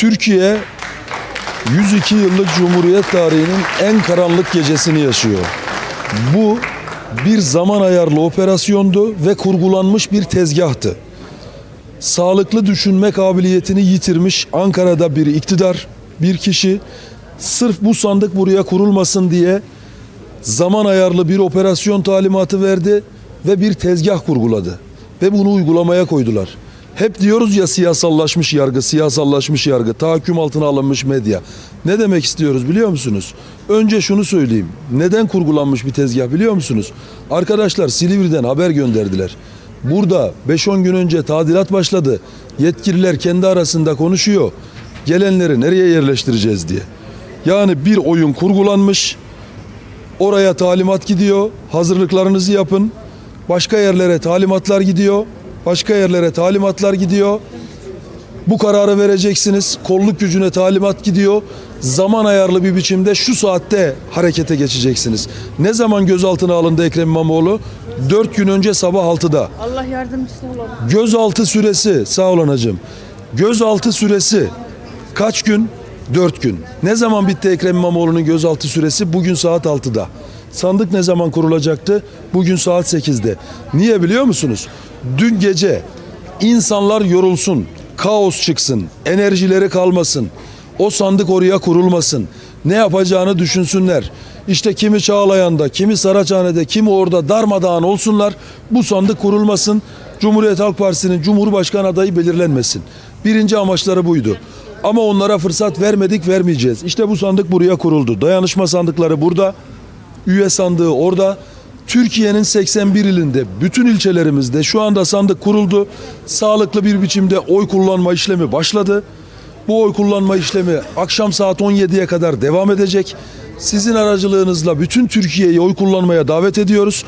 Türkiye 102 yıllık Cumhuriyet tarihinin en karanlık gecesini yaşıyor. Bu bir zaman ayarlı operasyondu ve kurgulanmış bir tezgahtı. Sağlıklı düşünme kabiliyetini yitirmiş Ankara'da bir iktidar, bir kişi sırf bu sandık buraya kurulmasın diye zaman ayarlı bir operasyon talimatı verdi ve bir tezgah kurguladı. Ve bunu uygulamaya koydular. Hep diyoruz ya siyasallaşmış yargı, siyasallaşmış yargı, tahakküm altına alınmış medya. Ne demek istiyoruz biliyor musunuz? Önce şunu söyleyeyim. Neden kurgulanmış bir tezgah biliyor musunuz? Arkadaşlar Silivri'den haber gönderdiler. Burada 5-10 gün önce tadilat başladı. Yetkililer kendi arasında konuşuyor. Gelenleri nereye yerleştireceğiz diye. Yani bir oyun kurgulanmış. Oraya talimat gidiyor. Hazırlıklarınızı yapın. Başka yerlere talimatlar gidiyor. Başka yerlere talimatlar gidiyor. Bu kararı vereceksiniz. Kolluk gücüne talimat gidiyor. Zaman ayarlı bir biçimde şu saatte harekete geçeceksiniz. Ne zaman gözaltına alındı Ekrem İmamoğlu? 4 gün önce sabah 6'da. Allah yardımcısı olalım. Gözaltı süresi sağ olun hacım. Gözaltı süresi kaç gün? 4 gün. Ne zaman bitti Ekrem İmamoğlu'nun gözaltı süresi? Bugün saat 6'da. Sandık ne zaman kurulacaktı? Bugün saat 8'de. Niye biliyor musunuz? Dün gece insanlar yorulsun, kaos çıksın, enerjileri kalmasın. O sandık oraya kurulmasın. Ne yapacağını düşünsünler. İşte kimi Çağlayan'da, kimi Saraçhane'de, kimi orada darmadağın olsunlar. Bu sandık kurulmasın. Cumhuriyet Halk Partisi'nin Cumhurbaşkanı adayı belirlenmesin. Birinci amaçları buydu. Ama onlara fırsat vermedik, vermeyeceğiz. İşte bu sandık buraya kuruldu. Dayanışma sandıkları burada. Üye sandığı orada. Türkiye'nin 81 ilinde, bütün ilçelerimizde şu anda sandık kuruldu. Sağlıklı bir biçimde oy kullanma işlemi başladı. Bu oy kullanma işlemi akşam saat 17'ye kadar devam edecek. Sizin aracılığınızla bütün Türkiye'yi oy kullanmaya davet ediyoruz.